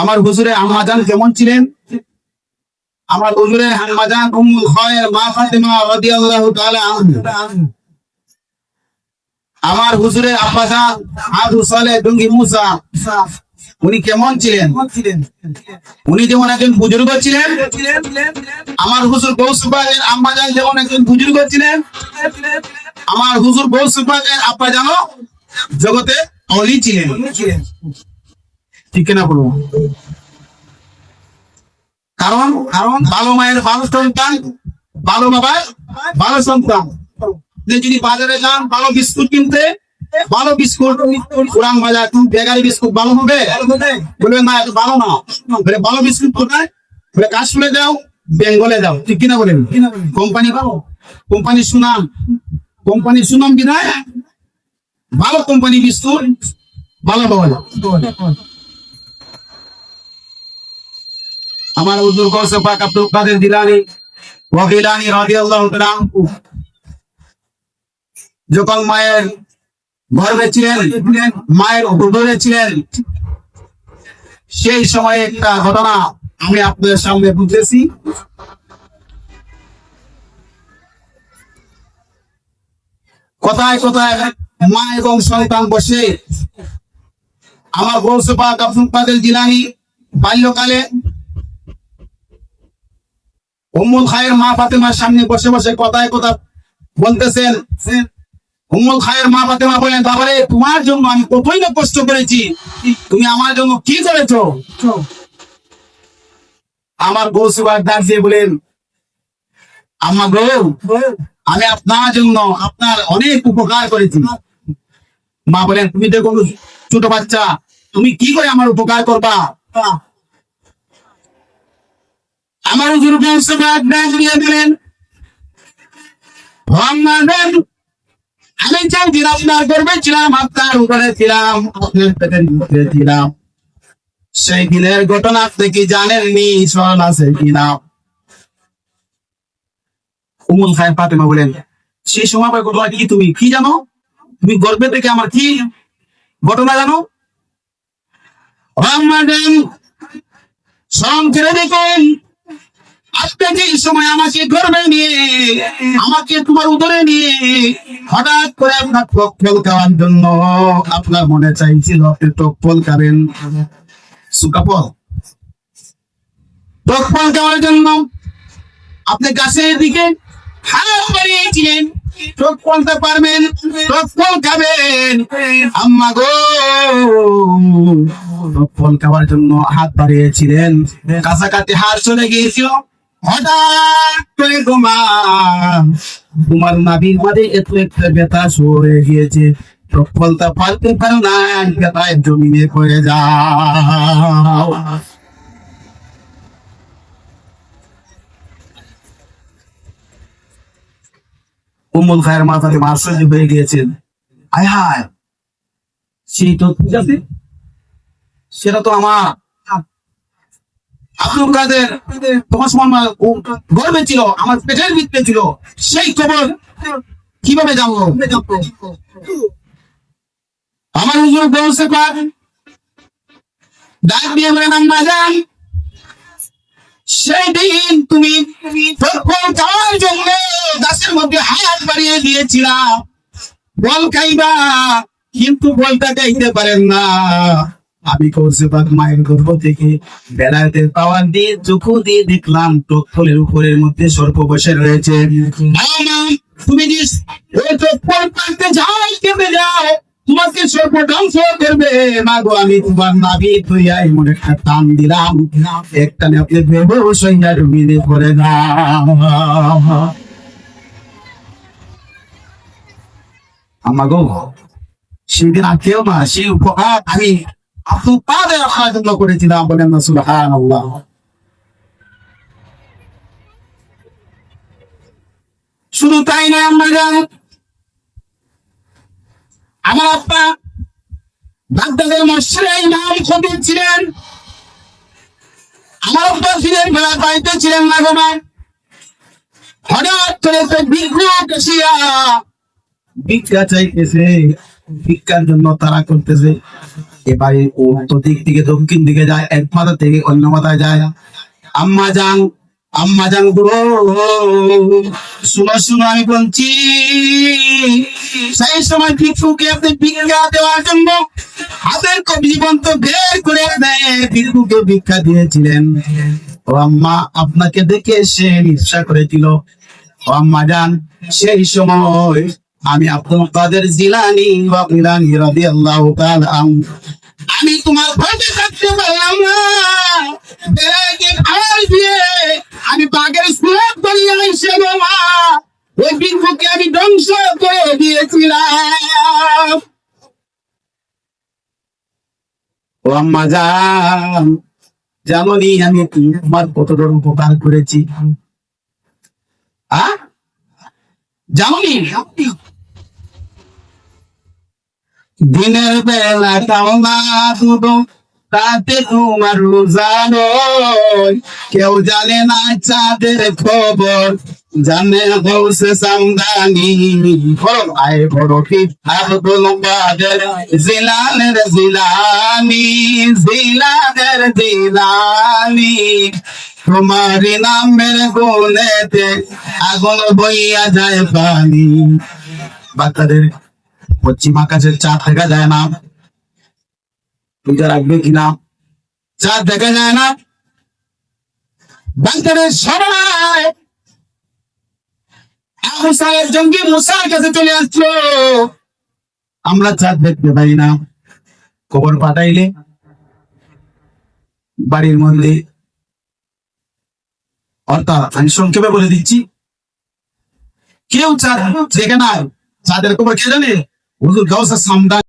আমার হুজুরে আম্মাজান কেমন ছিলেন? আমার হুজুরে আম্মাজান উম্মুল খায়ের মা ফাতেমা রাদিয়াল্লাহু তাআলা আমার হুজুরের আব্বাজান আবু সালেহ ডুঙ্গি মুসা, উনি কেমন ছিলেন? উনি যেমন একজন বুজুর্গ ছিলেন, আমার হুজুর গৌসুবাগের আম্মাজান যেমন একজন বুজুর্গ ছিলেন, আমার হুজুর গৌসুবাগের আব্বাজানও জগতে অলি ছিলেন। ঠিক কিনা? বলব কারণ কারণ ভালো মায়ের, ভালো সন্তান, ভালো বাবার ভালো সন্তান। যদি বাজারে যান, ভালো বিস্কুট কিনতে, ভালো বিস্কুট পুরান বাজার বেকারি বিস্কুট ভালো হবে? বলবে না, এত ভালো না। বলে, ভালো বিস্কুট কোথায়? বলে কাশফুলে যাও বেঙ্গলে যাও ঠিক কিনা বলেন? কোম্পানি ভালো? কোম্পানির সুনাম? কোম্পানির সুনাম কি নয় ভালো কোম্পানি বিস্কুট, ভালো পাওয়া যায় আমার হুজুর গৌসে পাক আব্দুল কাদের জিলানী, ওয়াকিলানি রাদিয়াল্লাহু তাআলা যখন মায়ের গর্ভে ছিলেন, মায়ের উদরে ছিলেন, সেই সময়ে একটা ঘটনা আমি আপনাদের সামনে বুঝতেছি কোথায় কোথায় মা এবং সন্তান বসে? আমার গৌসে পাক আব্দুল কাদের জিলানী, বাল্যকালে উম্মুল খায়ের মা ফাতেমার সামনে বসে বসে কথায় কথা বলতেছেন উম্মুল খায়ের মা ফাতেমা বলেন তারপরে তোমার জন্য আমি কতই না কষ্ট করেছি। তুমি আমার জন্য কি করেছ? আমার গৌসুবার ডাক দিয়ে বলেন আমার গৌ, আমি আপনার জন্য আপনার অনেক উপকার করেছি। মা বলেন, তুমি দেখো ছোট বাচ্চা, তুমি কি করে আমার উপকার করবা? আমার হুজুর গৌসুবার ডাক দিয়ে দিলেন। আমি যেদিন আপনার গর্বে ছিলাম আপনার উপরে ছিলাম আপনার পেটের ভিতরে ছিলাম। সেই দিনের ঘটনা আপনি কি জানেননি? স্মরণ আছে কিনা? উমুল খায় ফাতেমা বলেন, সেই সময় ঘটনা কি তুমি? কি জানো? তুমি গর্বে থেকে আমার কি ঘটনা জানো? রহমান সং ছেড়ে দেখুন আজকে সময় আমাকে গর্বে নিয়ে, আমাকে তোমার উদরে নিয়ে। হঠাৎ করে আপনার টক ফল খাওয়ার জন্য আপনার মনে চাইছিল আপনি টক ফল খাবেন। সুকা ফল টক ফল খাওয়ার জন্য আপনি গাছের দিকে হাত বাড়িয়েছিলেন। ফলতে পারবেন টক ফল খাবেন। আম্মা গো ফল খাওয়ার জন্য হাত বাড়িয়েছিলেন। কাছাকাছি হাত চলে গিয়েছিল। হঠাৎ করে তোমার মাঝে এত একটা ব্যথা হয়ে গিয়েছে। পারতে পারো না ব্যথায় জমিনে করে যাও খায়ের মাথাতে মার্সেল হয়ে গিয়েছেন আয় হায়, সেই তো ঠিক আছে। সেটা তো আমার আব্দুল কাদের গর্বে ছিল, আমার পেটের ভিতরে ছিল। সেই খবর কীভাবে আমার হুজুর বলছে ডাক দিয়ে যান। সেই দিন তুমি ফল খাওয়ার জন্য গাছের মধ্যে হাত বাড়িয়ে দিয়েছিলাম। বল খাইবা, কিন্তু বলটা খাইতে পারেন না। আমি বাদ মায়ের গর্ভ থেকে বেড়াতে পাওয়ার দিয়ে চোখু দিয়ে দেখলাম টক ফলের উপরের মধ্যে সর্প বসে রয়েছে। তুমি ওই টক ফল পাকতে যাও কেঁদে যাও। তোমাকে সর্প ধ্বংস করবে। মা গো আমি তোমার নাভি তুই আই একটা টান দিলাম। একটা আপনি ভেবে সৈন্যার মিলে করে না। আমা সেদিন আর কেউ না, সেই উপকার আমি শুধু তাই আমরা আমার আব্বা বাগদাদের ছিলেন। আমার আব্বা ছিলেন বেলা ছিলেন না গো হঠাৎ করে একটা বিঘ্ন ভিক্ষা চাইতেছে ভিক্ষার জন্য তারা করতেছে। এবারে উত্তর দিক থেকে দক্ষিণ দিকে যায় এক মাথা থেকে অন্য মাথায় যায় আম্মা যান আম্মা যান গো শুনো শুনো, আমি বলছি, সেই সময় ভিক্ষুকে আপনি ভিক্ষা দেওয়ার জন্য হাতের জীবন্ত বের করে ভিক্ষুকে ভিক্ষা দিয়েছিলেন। ও আম্মা, আপনাকে দেখে সে ঈর্ষা করেছিল। ও আম্মা যান সেই সময় আমি আব্দুল জিলানি বা ইলানি রাদিয়াল্লাহু তাআলা আমি তোমার ভয়তে থাকতে আমি বাঘের করিয়া এসে বাবা, ওই বিন্দুকে আমি ধ্বংস করে দিয়েছিলাম। ও আম্মা যান যেমনই আমি তোমার কত উপকার করেছি? আ? যেমনই দিনের বেলা খাও না দুটো রাতে তোমার রোজা নয়। কেউ জানে না চাঁদের খবর, জানে হৌসে সামদানি। আয় বড় কি? আব্দুল কাদের জিলানের জিলানি জিলানের জিলানি। তোমার নামের গুণেতে আগুন বইয়া যায় পানি। বাচ্চাদের পশ্চিম আকাশের চাঁদ দেখা যায় না। পূজা রাখবে কিনা? চাঁদ দেখা যায় না। সাহেব জঙ্গি মুসার কাছে চলে আমরা চাঁদ দেখতে পাই না। খবর পাঠাইলে বাড়ির মধ্যে। অর্থাৎ আমি সংক্ষেপে বলে দিচ্ছি, কেউ চাঁদ দেখে না চাঁদের খবর কে জানে? 我是高山上的。